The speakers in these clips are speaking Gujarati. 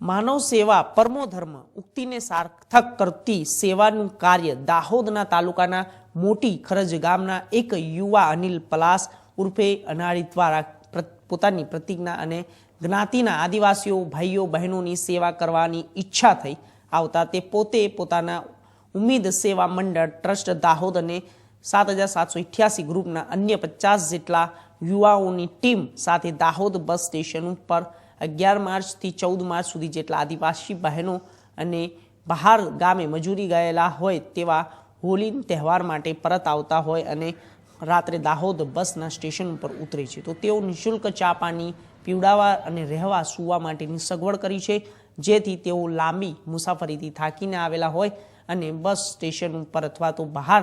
માનવ સેવા પરમો ધર્મ ઉક્તિને સાર્થક કરતી સેવાનું કાર્ય દાહોદના તાલુકાના મોટી ખરજ ગામના એક યુવા અનિલ પલાસ ઉર્ફે અનાળી દ્વારા પોતાની પ્રતિજ્ઞા અને જ્ઞાતિના આદિવાસીઓ, ભાઈઓ, બહેનોની સેવા કરવાની ઈચ્છા થઈ. આવતા તે પોતે પોતાના ઉમેદ સેવા મંડળ ટ્રસ્ટ દાહોદ અને સાત હજાર સાતસો અઠ્યાસી ગ્રુપના અન્ય પચાસ જેટલા યુવાઓની ટીમ સાથે દાહોદ બસ સ્ટેશન ઉપર અગિયાર માર્ચથી ચૌદ માર્ચ સુધી જેટલા આદિવાસી બહેનો અને બહાર ગામે મજૂરી ગયેલા હોય તેવા હોલીન તહેવાર માટે પરત આવતા હોય અને રાત્રે દાહોદ બસના સ્ટેશન ઉપર ઉતરે છે. તો તેઓ નિઃશુલ્ક ચા પાણી પીવડાવવા અને રહેવા સૂવા માટેની સગવડ કરી છે. જેથી તેઓ લાંબી મુસાફરીથી થાકીને આવેલા હોય અને બસ સ્ટેશન ઉપર અથવા તો બહાર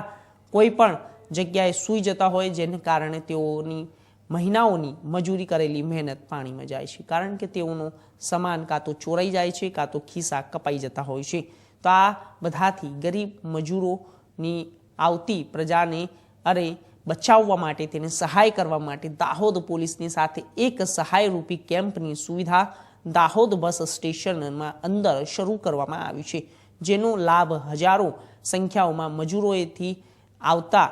કોઈ પણ જગ્યાએ સૂઈ જતા હોય જેને કારણે તેઓની મહિનાઓની મજૂરી કરેલી મહેનત પાણીમાં જાય છે. કારણ કે તેઓનો સામાન કાં તો ચોરાઈ જાય છે, કાં તો ખિસ્સા કપાઈ જતા હોય છે. તો આ બધાથી ગરીબ મજૂરોની આવતી પ્રજાને અરે બચાવવા માટે, તેને સહાય કરવા માટે દાહોદ પોલીસની સાથે એક સહાયરૂપી કેમ્પની સુવિધા દાહોદ બસ સ્ટેશનમાં અંદર શરૂ કરવામાં આવી છે. જેનો લાભ હજારો સંખ્યાઓમાં મજૂરોએથી આવતા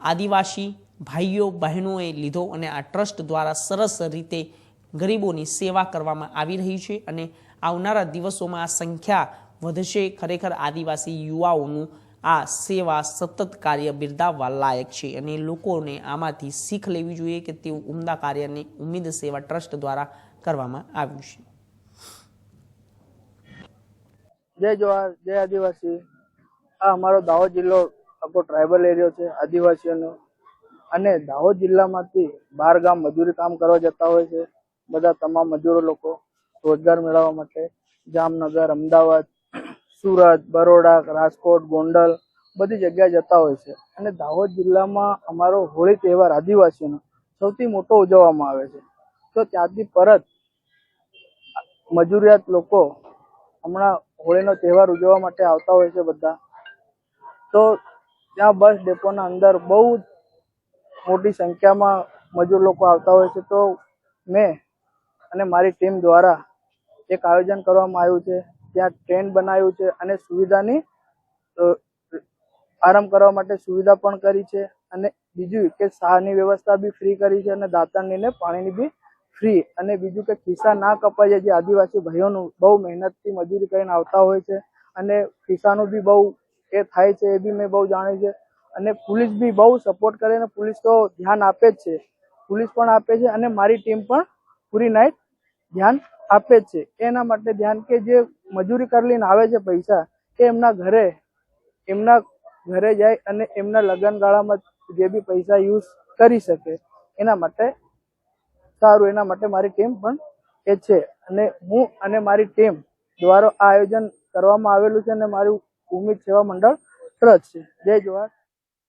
આદિવાસી ભાઈઓ, બહેનોએ લીધો અને આ ટ્રસ્ટ દ્વારા સરસ રીતે ગરીબોની સેવા કરવામાં આવી રહી છે અને આવનારા દિવસોમાં આ સંખ્યા વધશે. ખરેખર આદિવાસી યુવાઓનું આ સેવા સતત કાર્ય બિરદાવવા લાયક છે અને લોકોને આમાંથી શીખ લેવી જોઈએ કે તેઓ ઉમદા કાર્યને ઉમ્મીદ સેવા ટ્રસ્ટ દ્વારા કરવામાં આવ્યું છે. જય જવાહર, જય આદિવાસી. આ અમારો દાહોદ જિલ્લો આખો ટ્રાઇબલ એરિયો છે, આદિવાસીઓનો અને દાહોદ જિલ્લામાંથી બાર ગામ મજૂરી કામ કરવા જતા હોય છે. બધા તમામ મજૂરો લોકો રોજગાર મેળવવા માટે જામનગર, અમદાવાદ, સુરત, બરોડા, રાજકોટ, ગોંડલ બધી જગ્યાએ જતા હોય છે. અને દાહોદ જિલ્લામાં અમારો હોળી તહેવાર આદિવાસીઓનો સૌથી મોટો ઉજવવામાં આવે છે. તો ત્યાંથી પરત મજૂરિયાત લોકો હમણાં હોળીનો તહેવાર ઉજવવા માટે આવતા હોય છે બધા. તો ત્યાં બસ ડેપોના અંદર બહુ જ મોટી સંખ્યામાં મજૂર લોકો આવતા હોય છે, તો મેં અને મારી ટીમ દ્વારા એક આયોજન કરવામાં આવ્યું છે. ત્યાં ટ્રેન બનાવ્યું છે અને સુવિધાની આરંભ કરવા માટે સુવિધા પણ કરી છે અને બીજું કે શાહની વ્યવસ્થા બી ફ્રી કરી છે અને દાંતણની પાણીની બી ફ્રી. અને બીજું કે ખિસ્સા ના કપાય છે જે આદિવાસી ભાઈઓનું બહુ મહેનતથી મજૂરી કરીને આવતા હોય છે અને ખિસ્સાનું બી બહુ એ થાય છે એ બી મેં બહુ જાણ્યું છે. અને પોલીસ બી બહુ સપોર્ટ કરે અને પોલીસ તો ધ્યાન આપે જ છે. પોલીસ પણ આપે છે અને મારી ટીમ પણ પૂરી નાઇટ ધ્યાન આપે જ છે. એના માટે ધ્યાન કે જે મજૂરી કરીને આવે છે પૈસા એ એમના ઘરે એમના ઘરે જાય અને એમના લગ્ન ગાળામાં જે બી પૈસા યુઝ કરી શકે. એના માટે સારું, એના માટે મારી ટીમ પણ એ છે. અને હું અને મારી ટીમ દ્વારા આ આયોજન કરવામાં આવેલું છે અને મારું ઉમ્મીદ સેવા મંડળ ટ્રસ્ટ છે. જય જવાહર.